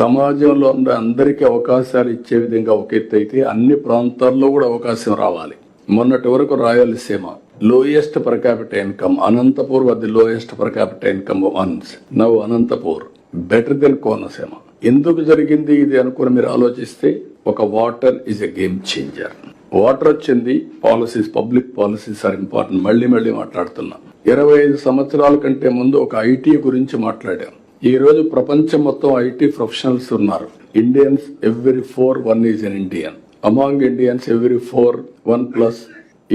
సమాజంలో ఉన్న అందరికీ అవకాశాలు ఇచ్చే విధంగా ఒక ఎత్తు అయితే అన్ని ప్రాంతాల్లో కూడా అవకాశం రావాలి. మొన్నటి వరకు Rayalaseema lowest per capital income Anantapur వద్ద lowest per capital income once now Anantapur better than Konaseema. ఎందుకు జరిగింది ఇది అనుకుని మీరు ఆలోచిస్తే ఒక water is a game changer water వచ్చింది policies public policies are important మళ్ళీ మళ్ళీ మాట్లాడుతున్నాం. ఇరవై ఐదు సంవత్సరాల కంటే ముందు ఒక ఐటీ గురించి మాట్లాడాం. ఈరోజు ప్రపంచం మొత్తం ఐటీ ప్రొఫెషనల్స్ ఉన్నారు. Indians every four one is an Indian. Among Indians every four one plus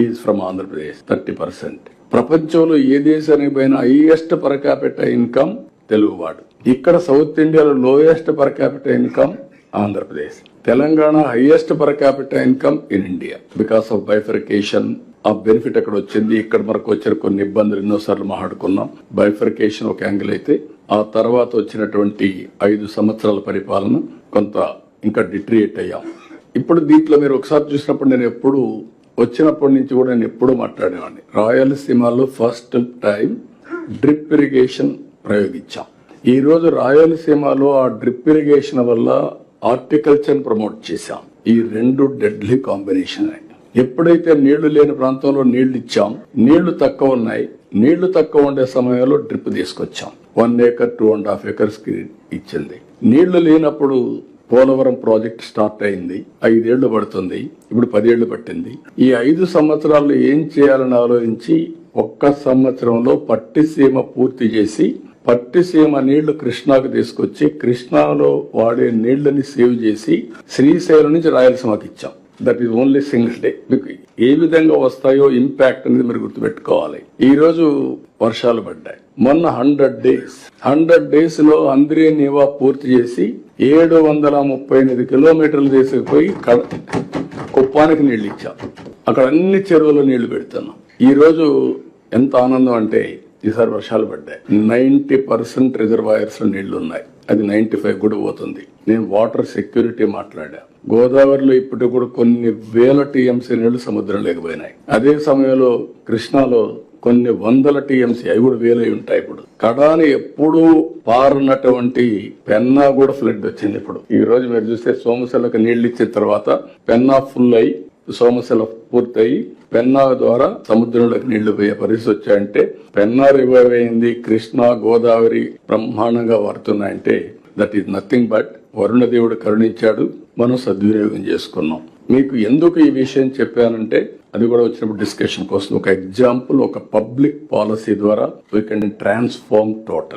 is from Andhra Pradesh thirty percent. ప్రపంచంలో ఏ దేశానికి పోయినా హైయెస్ట్ పర్ క్యాపిటల్ ఇన్కమ్ తెలుగువాడు. ఇక్కడ సౌత్ ఇండియాలో lowest per capital income Andhra Pradesh. Telangana highest per capital income in India. Because of bifurcation ఆ benefit అక్కడ వచ్చింది ఇక్కడ మనకు వచ్చిన కొన్ని ఇబ్బందులు ఎన్నోసార్లు మాట్లాడుకున్నాం. బైఫర్కేషన్ ఒక యాంగిల్ అయితే ఆ తర్వాత వచ్చినటువంటి ఐదు సంవత్సరాల పరిపాలన కొంత ఇంకా డిట్రియేట్ అయ్యాం. ఇప్పుడు దీంట్లో మీరు ఒకసారి చూసినప్పుడు నేను ఎప్పుడు వచ్చినప్పటి నుంచి కూడా నేను ఎప్పుడూ మాట్లాడేవాడిని. రాయలసీమలో ఫస్ట్ టైం డ్రిప్ ఇరిగేషన్ ప్రయోగించాం. ఈరోజు రాయలసీమలో ఆ డ్రిప్ ఇరిగేషన్ వల్ల హార్టికల్చర్ ప్రమోట్ చేశాం. ఈ రెండు డెడ్లీ కాంబినేషన్ ఎప్పుడైతే నీళ్ళు లేని ప్రాంతంలో నీళ్ళు ఇచ్చాం నీళ్ళు తక్కువ ఉన్నాయి. నీళ్ళు తక్కువ ఉండే సమయంలో డ్రిప్ తీసుకొచ్చాం. One acre two and half ఏకర్స్కి ఇచ్చింది. నీళ్ళు లేనప్పుడు పోలవరం ప్రాజెక్ట్ స్టార్ట్ అయింది. ఐదేళ్ళు పడుతుంది. ఇప్పుడు పదేళ్ళు పట్టింది. ఈ ఐదు సంవత్సరాల్లో ఏం చేయాలని ఆలోచించి ఒక్క సంవత్సరంలో పట్టిసీమ పూర్తి చేసి పట్టిసీమ నీళ్ళు కృష్ణాకు తీసుకొచ్చి కృష్ణాలో వాడే నీళ్ళని సేవ్ చేసి శ్రీశైలం నుంచి రాయలసీమకి ఇచ్చాం. That is only single day మీకు ఏ విధంగా వస్తాయో ఇంపాక్ట్ అనేది మీరు గుర్తుపెట్టుకోవాలి. ఈ రోజు వర్షాలు పడ్డాయి. మొన్న హండ్రెడ్ డేస్ హండ్రెడ్ డేస్లో అంద్రే నీవా పూర్తి చేసి ఏడు వందల ముప్పై ఎనిమిది కిలోమీటర్లు తీసుకుపోయి కడ- కుప్పానికి నీళ్ళు ఇచ్చాం అక్కడ అన్ని చెరువుల్లో నీళ్ళు పెడుతున్నాం. ఈ రోజు ఎంత ఆనందం అంటే ఈసారి వర్షాలు పడ్డాయి. నైన్టీ పర్సెంట్ రిజర్వాయర్స్లో నీళ్ళు ఉన్నాయి అది నైన్టీ ఫైవ్ కూడా పోతుంది. నేను వాటర్ సెక్యూరిటీ మాట్లాడా. గోదావరిలో ఇప్పటికి కూడా కొన్ని వేల టీఎంసీ నీళ్ళు సముద్రం లేకపోయినాయి అదే సమయంలో కృష్ణాలో కొన్ని వందల టీఎంసీ అవి కూడా వేలై ఉంటాయి ఇప్పుడు. కడాని ఎప్పుడూ పారినటువంటి పెన్నా కూడా ఫ్లడ్ వచ్చింది ఇప్పుడు. ఈ రోజు మీరు చూస్తే సోమశిలకు నీళ్ళు ఇచ్చిన తర్వాత పెన్నా ఫుల్ అయి సోమశిల పూర్తయి పెన్నా ద్వారా సముద్రంలోకి నీళ్ళు పోయే పరిస్థితి వచ్చాయంటే పెన్నా రివైవ్ అయింది కృష్ణా గోదావరి బ్రహ్మాండంగా వాడుతున్నాయంటే దట్ ఈస్ నథింగ్ బట్ వరుణదేవుడు కరుణించాడు మనం సద్వినియోగం చేసుకున్నాం. మీకు ఎందుకు ఈ విషయం చెప్పానంటే అది కూడా వచ్చినప్పుడు డిస్కషన్ కోసం ఒక ఎగ్జాంపుల్ ఒక పబ్లిక్ పాలసీ ద్వారా వీ కెన్ ట్రాన్స్ఫార్మ్ టోటల్